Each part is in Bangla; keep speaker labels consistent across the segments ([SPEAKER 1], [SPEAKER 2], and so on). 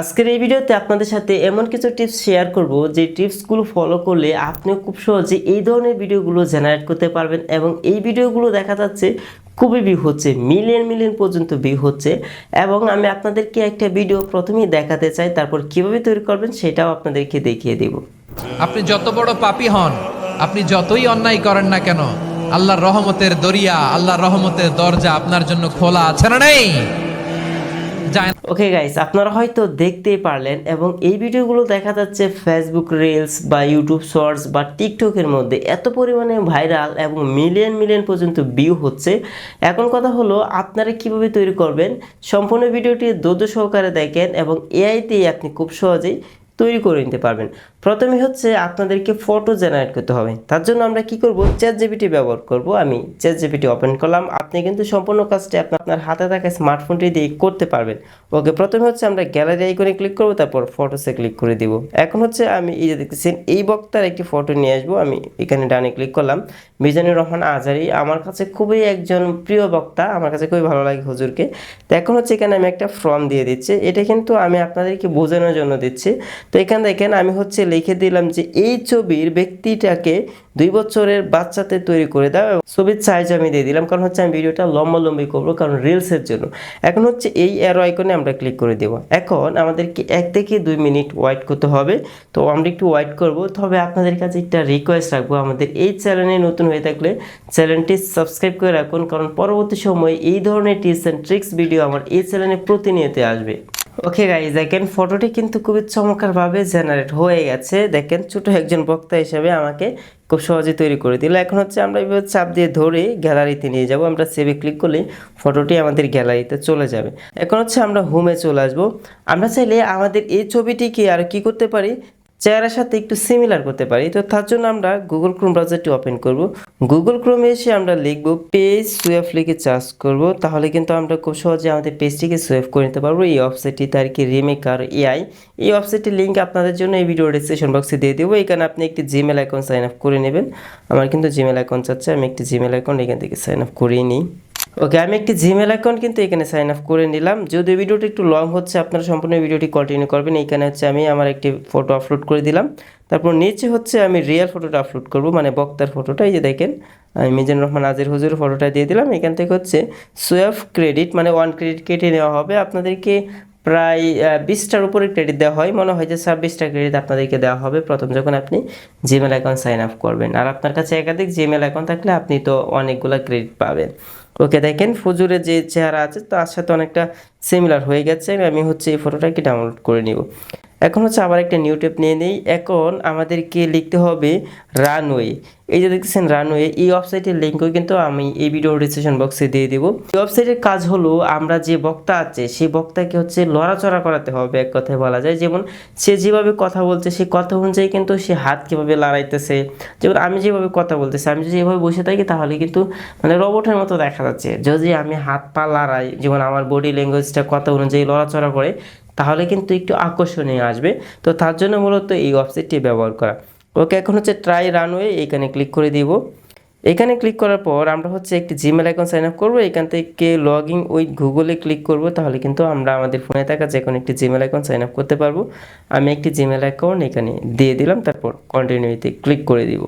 [SPEAKER 1] আজকের এই ভিডিওতে আপনাদের সাথে এমন কিছু টিপস শেয়ার করব, যে টিপসগুলো ফলো করলে আপনিও খুব সহজে এই ধরনের ভিডিওগুলো জেনারেট করতে পারবেন এবং এই ভিডিওগুলো দেখা যাচ্ছে খুবই ভিউ হচ্ছে মিলিয়ন মিলিয়ন পর্যন্ত ভিউ হচ্ছে এবং আমি আপনাদেরকে একটা ভিডিও প্রথমেই দেখাতে চাই, তারপর কীভাবে তৈরি করবেন সেটাও আপনাদেরকে দেখিয়ে দেব।
[SPEAKER 2] আপনি যত বড় পাপী হন, আপনি যতই অন্যায় করেন না কেন, আল্লাহর রহমতের দরিয়া, আল্লাহর রহমতের দরজা আপনার জন্য খোলা আছে না নেই?
[SPEAKER 1] ওকে গাইস আপনারা হয়তো দেখতেই পারলেন এবং এই ভিডিওগুলো দেখা যাচ্ছে ফেসবুক রিলস বা ইউটিউব শর্টস বা টিকটকের মধ্যে। এত পরিমাণে ভাইরাল এবং মিলিয়ন মিলিয়ন পর্যন্ত ভিউ হচ্ছে। এখন কথা হলো, আপনারা কীভাবে তৈরি করবেন? সম্পূর্ণ ভিডিওটি দ্রুত সহকারে দেখেন এবং এআইতেই আপনি খুব সহজেই তৈরি করে নিতে পারবেন। প্রথমে হচ্ছে আপনাদেরকে ফটো জেনারেট করতে হবে। তার জন্য আমরা কি করব? চ্যাট জিপিটি ব্যবহার করব। আমি চ্যাট জিপিটি ওপেন করলাম। আপনি কিন্তু সম্পূর্ণ কাজটি আপনার আপনার হাতে থাকা স্মার্টফোনটি দিয়ে করতে পারবেন। ওকে, প্রথমে হচ্ছে আমরা গ্যালারি আইকনে ক্লিক করব, তারপর ফটোসে ক্লিক করে দিব। এখন হচ্ছে আমি এই যে দেখতেছেন, এই বক্তার একটি ফটো নিয়ে আসব। আমি এখানে ডানে ক্লিক করলাম। মিজানুর রহমান আজারি, আমার কাছে খুবই একজন প্রিয় বক্তা। আমার কাছে খুবই ভালো লাগে হুজুরকে। তো এখন হচ্ছে এখানে আমি একটা ফর্ম দিয়ে দিচ্ছি। এটা কিন্তু আমি আপনাদেরকে বোঝানোর জন্য দিচ্ছি। তো এখানে দেখেন আমি হচ্ছে লিখে দিলাম যে এই ছবির ব্যক্তিটাকে দুই বছরের বাচ্চাতে তৈরি করে দাও এবং ছবির সাইজ আমি দিয়ে দিলাম। কারণ হচ্ছে আমি ভিডিওটা লম্বালম্বি করব, কারণ রিলসের জন্য। এখন হচ্ছে এই অ্যারো আইকনে আমরা ক্লিক করে দেব। এখন আমাদেরকে এক থেকে দুই মিনিট ওয়েট করতে হবে। তো আমরা একটু ওয়েট করব। তবে আপনাদের কাছে একটা রিকোয়েস্ট রাখব। আমাদের এই চ্যানেলে নতুন হয়ে থাকলে চ্যানেলটি সাবস্ক্রাইব করে রাখুন। কারণ পরবর্তী সময়ে এই ধরনের টিপস অ্যান্ড ট্রিক্স ভিডিও আমার এই চ্যানেলে প্রতিনিয়ত আসবে। ওকে গাইজ দেখেন ফটোটি কিন্তু খুবই চমৎকারভাবে জেনারেট হয়ে গেছে। দেখেন ছোট একজন বক্তা হিসেবে আমাকে খুব সহজে তৈরি করে দিল। এখন হচ্ছে আমরা এইভাবে চাপ দিয়ে ধরে গ্যালারিতে নিয়ে যাব। আমরা সেভে ক্লিক করলেই ফটোটি আমাদের গ্যালারিতে চলে যাবে। এখন হচ্ছে আমরা হোমে চলে আসব। আমরা চাইলে আমাদের এই ছবিটিকে আর কি করতে পারি? চেহারার সাথে একটু সিমিলার করতে পারি। তো তার জন্য আমরা গুগল ক্রোম ব্রাউজারটি ওপেন করব। গুগল ক্রোমে এসে আমরা লিখব পেজ সুয়েফ লিখে চার্জ করব। তাহলে কিন্তু আমরা খুব সহজে আমাদের পেজটিকে সুয়েফ করে নিতে পারব। এই ওয়েবসাইটটি তার কি রিমেকার এআই এই ওয়েবসাইটের লিঙ্ক আপনাদের জন্য এই ভিডিও ডিসক্রিপশন বক্সে দিয়ে দেবো। এখানে আপনি একটি জিমেল অ্যাকাউন্ট সাইন আপ করে নেবেন। আমার কিন্তু জিমেল অ্যাকাউন্ট চাচ্ছে, আমি একটি জিমেল অ্যাকাউন্ট এখান থেকে সাইন আপ করিয়ে নিই। ওকে আমি একটি জিমেল অ্যাকাউন্ট কিন্তু এখানে সাইন আপ করে নিলাম। যদি ভিডিওটি একটু লং হচ্ছে, আপনারা সম্পূর্ণ ভিডিওটি কন্টিনিউ করবেন। এইখানে হচ্ছে আমি আমার একটি ফটো আপলোড করে দিলাম। তারপর নিচে হচ্ছে আমি রিয়েল ফটোটা আপলোড করব মানে বক্তার ফটোটা এই যে দেখেন, আমি মিজানুর রহমান আজির হুজুরের ফটোটা দিয়ে দিলাম। এখান থেকে হচ্ছে সোয়েফ ক্রেডিট মানে ওয়ান ক্রেডিট কেটে নেওয়া হবে। আপনাদেরকে প্রায় বিশটার উপরে ক্রেডিট দেওয়া হয়। মনে হয় যে ছাব্বিশটা ক্রেডিট আপনাদেরকে দেওয়া হবে প্রথম যখন আপনি জিমেল অ্যাকাউন্ট সাইন আপ করবেন। আর আপনার কাছে একাধিক জিমেল অ্যাকাউন্ট থাকলে আপনি তো অনেকগুলো ক্রেডিট পাবেন। ওকে দেখেন, ফজুরের যে চেহারা আছে, তার সাথে অনেকটা সিমিলার হয়ে গেছে। আমি হচ্ছে এই ফটোটা কি ডাউনলোড করে নিব। এখন হচ্ছে আবার একটা নিউ টেপ নিয়ে নিই। এখন আমাদেরকে লিখতে হবে রানওয়ে এই যে দেখতেছেন রানওয়ে এই ওয়েবসাইটের লিঙ্কও কিন্তু আমি এই ভিডিও ডিসক্রিপশন বক্সে দিয়ে দিব। এই ওয়েবসাইটের কাজ হলো আমরা যে বক্তা আছে, সেই বক্তাকে হচ্ছে লড়াচড়া করাতে হবে এক কথায় বলা যায়। যেমন সে যেভাবে কথা বলছে, সেই কথা অনুযায়ী কিন্তু সে হাত কীভাবে লড়াইতেছে। যেমন আমি যেভাবে কথা বলতেছি, আমি যদি এভাবে বসে থাকি তাহলে কিন্তু মানে রোবটের মতো দেখা যাচ্ছে। যদি আমি হাত পা লড়াই, যেমন আমার বডি ল্যাঙ্গুয়েজটা কথা অনুযায়ী লড়াচড়া করে তাহলে কিন্তু একটু আকর্ষণীয় আসবে। তো তার জন্য মূলত এই ওয়েবসাইটটি ব্যবহার করা। ওকে, এখন হচ্ছে ট্রাই রানওয়ে এখানে ক্লিক করে দিব। এখানে ক্লিক করার পর আমরা হচ্ছে একটি জিমেল অ্যাকাউন্ট সাইন আপ করব। এখান থেকে লগ ইন উইথ গুগলে ক্লিক করব। তাহলে কিন্তু আমরা আমাদের ফোনে থাকা যে কোনো একটি জিমেল অ্যাকাউন্ট সাইন আপ করতে পারব। আমি একটি জিমেল অ্যাকাউন্ট এখানে দিয়ে দিলাম, তারপর কন্টিনিউতে ক্লিক করে দিব।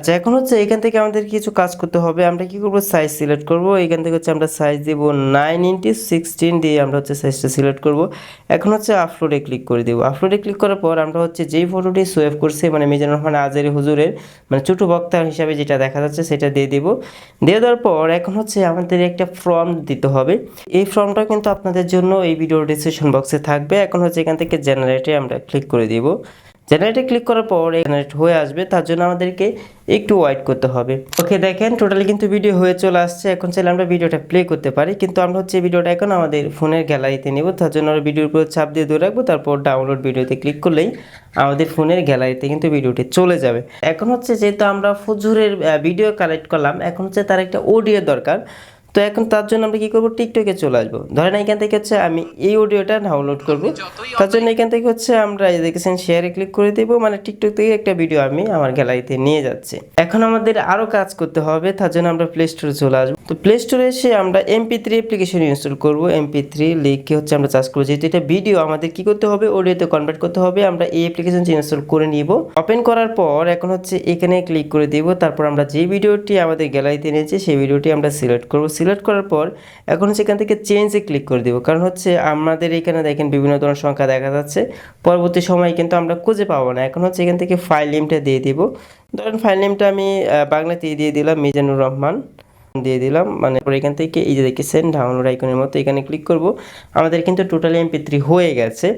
[SPEAKER 1] আচ্ছা এখন হচ্ছে এখান থেকে আমাদের কিছু কাজ করতে হবে। আমরা কি করব? সাইজ সিলেক্ট করব। এখান থেকে হচ্ছে আমরা সাইজ দেব নাইন ইন্টু সিক্সটিন দিয়ে আমরা হচ্ছে সাইজটা সিলেক্ট করব। এখন হচ্ছে আপলোডে ক্লিক করে দেবো। আপলোডে ক্লিক করার পর আমরা হচ্ছে যেই ফটোটি সেভ করছি মানে মিজানুর রহমান আজারি হুজুরের মানে ছোটো বক্তা হিসাবে যেটা দেখা যাচ্ছে সেটা দিয়ে দেব। দিয়ে দেওয়ার পর এখন হচ্ছে আমাদের একটা ফর্ম দিতে হবে। এই ফর্মটা কিন্তু আপনাদের জন্য এই ভিডিও ডিসক্রিপশন বক্সে থাকবে। এখন হচ্ছে এখান থেকে জেনারেটে আমরা ক্লিক করে দিব। জেনারেটে ক্লিক করার পর জেনারেট হয়ে আসবে, তার জন্য আমাদেরকে একটু ওয়েট করতে হবে। ওকে দেখেন টোটালি কিন্তু ভিডিও হয়ে চলে আসছে। এখন চাইলে আমরা ভিডিওটা প্লে করতে পারি, কিন্তু আমরা হচ্ছে ভিডিওটা এখন আমাদের ফোনের গ্যালারিতে নেব। তার জন্য আমরা ভিডিওর উপর চাপ দিয়ে ধরে রাখব, তারপর ডাউনলোড ভিডিওতে ক্লিক করলেই আমাদের ফোনের গ্যালারিতে কিন্তু ভিডিওটি চলে যাবে। এখন হচ্ছে যেহেতু আমরা ফজুরের ভিডিও কালেক্ট করলাম, এখন হচ্ছে তার একটা অডিও দরকার। তো এখন তার জন্য আমরা কি করব? টিকটকে চলে আসব। ধরেন এখান থেকে হচ্ছে আমি এই অডিওটা ডাউনলোড করব। তার জন্য এখান থেকে হচ্ছে আমরা এই দেখেছেন শেয়ারে ক্লিক করে দেবো। মানে টিকটক থেকে একটা ভিডিও আমি আমার গ্যালারিতে নিয়ে যাচ্ছি। এখন আমাদের আরও কাজ করতে হবে। তার জন্য আমরা প্লে স্টোরে চলে আসব। তো প্লে স্টোরে এসে আমরা এমপি থ্রি অ্যাপ্লিকেশন ইনস্টল করব। এমপি থ্রি লিখে হচ্ছে আমরা চার্জ করব। যেহেতু এটা ভিডিও আমাদের কি করতে হবে? অডিওতে কনভার্ট করতে হবে। আমরা এই অ্যাপ্লিকেশন ইনস্টল করে নিব। ওপেন করার পর এখন হচ্ছে এখানে ক্লিক করে দিব। তারপর আমরা যে ভিডিওটি আমাদের গ্যালারিতে নিয়েছি সেই ভিডিওটি আমরা সিলেক্ট করব। সিলেক্ট করার পর এখন এখান থেকে চেঞ্জে ক্লিক করে দিব। কারণ হচ্ছে আমাদের এখানে দেখেন বিভিন্ন ধরনের সংখ্যা দেখা যাচ্ছে। পরবর্তী সময় কিন্তু আমরা খুঁজে পাবো না। এখন হচ্ছে এখান থেকে ফাইল নেমটা দিয়ে দিব। ধরেন ফাইল নেমটা আমি আহ, বাংলাতেই দিয়ে দিলাম মিজানুর রহমান। দিয়ে দিলাম। মানে পরে এখান থেকে এই যে দেখেছেন ডাউনলোড আইকনের মতো এখানে ক্লিক করব। আমাদের কিন্তু টোটালি এমপি হয়ে গেছে।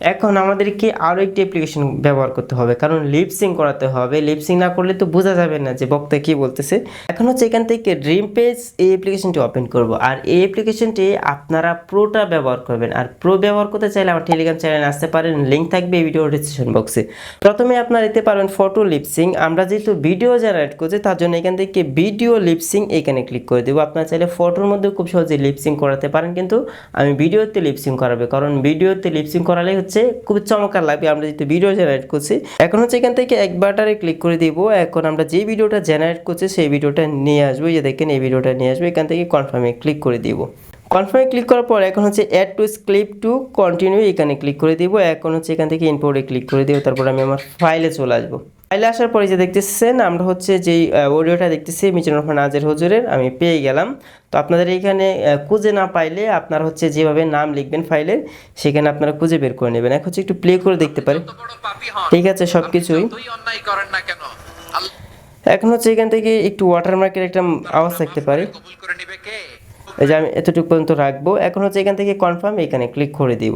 [SPEAKER 1] এখন আমাদেরকে আরও একটি অ্যাপ্লিকেশন ব্যবহার করতে হবে, কারণ লিপসিং করাতে হবে। লিপসিং না করলে তো বোঝা যাবে না যে বক্তা কি বলতেছে। এখন হচ্ছে এখান থেকে ড্রিম পেজ এই অ্যাপ্লিকেশনটি ওপেন করব। আর এই অ্যাপ্লিকেশনটি আপনারা প্রোটা ব্যবহার করবেন। আর প্রো ব্যবহার করতে চাইলে আমার টেলিগ্রাম চ্যানেলে আসতে পারেন লিঙ্ক থাকবে এই ভিডিও ডিসক্রিপশন বক্সে প্রথমে আপনারা দিতে পারেন ফটো লিপসিং আমরা যেহেতু ভিডিও জেনারেট করছি, তার জন্য এখান থেকে ভিডিও লিপসিং এখানে ক্লিক করে দেবো। আপনারা চাইলে ফটোর মধ্যে খুব সহজে লিপসিং করাতে পারেন, কিন্তু আমি ভিডিওতে লিপসিং করাবে। কারণ ভিডিওতে লিপসিং করালে হচ্ছে খুব চমৎকার লাগবে আমরা যেহেতু ভিডিও জেনারেট করছি। এখন হচ্ছে এখান থেকে এক বাটারে ক্লিক করে দিব। এখন আমরা যে ভিডিওটা জেনারেট করছি, সেই ভিডিওটা নিয়ে আসব। যে দেখেন, এই ভিডিওটা নিয়ে আসব। এখান থেকে কনফার্মে ক্লিক করে দিব। কনফার্মে ক্লিক করার পর এখন হচ্ছে add to skip to continue এখানে ক্লিক করে দিব। এখন হচ্ছে এখান থেকে ইনপোর্টে ক্লিক করে দিব। তারপর আমি আমার ফাইলে চলে আসব। ফাইলে আসার পরে যে দেখতেছেন আমরা হচ্ছে যেই অডিওটা দেখতেছি মিজানুর রহমান আজের হুজুরের আমি পেয়ে গেলাম। তো আপনাদের এইখানে আহ, খুঁজে না পাইলে আপনারা হচ্ছে যেভাবে নাম লিখবেন ফাইলের সেখানে আপনারা খুঁজে বের করে নেবেন। এখন হচ্ছে একটু প্লে করে দেখতে পারি
[SPEAKER 2] যত বড় পাপী হন
[SPEAKER 1] ঠিক আছে সব কিছুই। এখন হচ্ছে এখান থেকে একটু ওয়াটারমার্কের একটা আওয়াজ থাকতে পারে। এই যে আমি এতটুকু পর্যন্ত রাখব। এখন হচ্ছে এখান থেকে কনফার্ম এখানে ক্লিক করে দিব।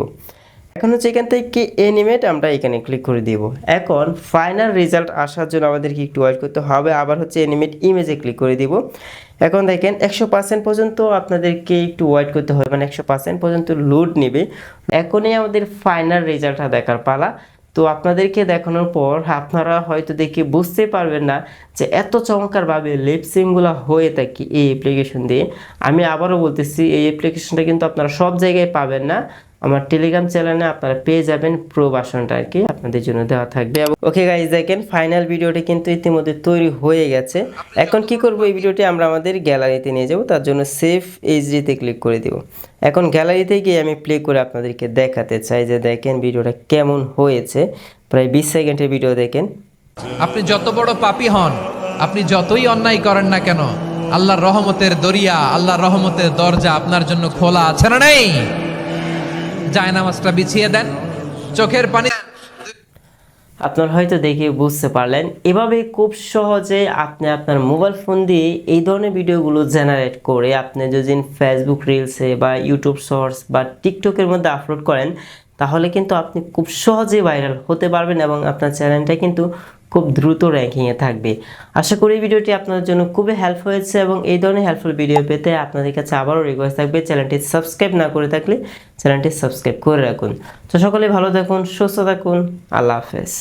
[SPEAKER 1] এখন হচ্ছে এখান থেকে এনিমেট আমরা এখানে ক্লিক করে দিব। এখন ফাইনাল রেজাল্ট আসার জন্য আমাদেরকে একটু ওয়েট করতে হবে, আবার হচ্ছে এনিমেট ইমেজে ক্লিক করে দিব। এখন দেখেন একশো পার্সেন্ট পর্যন্ত আপনাদেরকে একটু ওয়েট করতে হবে মানে একশো পার্সেন্ট পর্যন্ত লোড নেবে। এখনই আমাদের ফাইনাল রেজাল্টটা দেখার পালা। তো আপনাদেরকে দেখানোর পর আপনারা হয়তো দেখে বুঝতে পারবেন না যে এত চমৎকারভাবে লিপসিংগুলো হয়ে থাকে এই অ্যাপ্লিকেশন দিয়ে। আমি আবারও বলতেছি, এই অ্যাপ্লিকেশনটা কিন্তু আপনারা সব জায়গায় পাবেন না। আমার টেলিগ্রাম চ্যানেলে আপনারা পেয়ে যাবেন প্রো ভার্সনটা আর কি আপনাদের জন্য দেওয়া থাকবে। ওকে গাইজ দেখেন ফাইনাল ভিডিওটি কিন্তু ইতিমধ্যে তৈরি হয়ে গেছে। এখন কি করব এই ভিডিওটি আমরা আমাদের গ্যালারিতে নিয়ে যাব। তার জন্য সেফ এইচডিতে ক্লিক করে দিব। এখন গ্যালারিতে গিয়ে আমি প্লে করে আপনাদেরকে দেখাতে চাই যে দেখেন ভিডিওটা কেমন হয়েছে। প্রায় বিশ সেকেন্ডের ভিডিও দেখেন।
[SPEAKER 2] আপনি যত বড় পাপি হন, আপনি যতই অন্যায় করেন না কেন, আল্লাহর রহমতের দরিয়া, আল্লাহর রহমতের দরজা আপনার জন্য খোলা আছে না নেই? জায়নামাজটা বিছিয়ে দেন। চোখের পানি
[SPEAKER 1] আপনারা হয়তো দেখে বুঝতে পারলেন, এভাবে খুব সহজে আপনি আপনার মোবাইল ফোন দিয়ে এই ধরনের ভিডিওগুলো জেনারেট করে আপনি যদি ফেসবুক রিলসে বা ইউটিউব শর্টস বা টিকটকের মধ্যে আপলোড করেন, তাহলে কিন্তু আপনি খুব সহজে ভাইরাল হতে পারবেন এবং আপনার চ্যানেলটা কিন্তু খুব দ্রুত র্যাঙ্কিংয়ে থাকবে। আশা করি ভিডিওটি আপনাদের জন্য খুবই হেল্প হয়েছে এবং এই ধরনের হেল্পফুল ভিডিও পেতে আপনাদের কাছে আবারও রিকোয়েস্ট থাকবে চ্যানেলটি সাবস্ক্রাইব না করে থাকলে চ্যানেলটি সাবস্ক্রাইব করে রাখুন। তো সকলে ভালো থাকুন, সুস্থ থাকুন, আল্লাহ হাফেজ।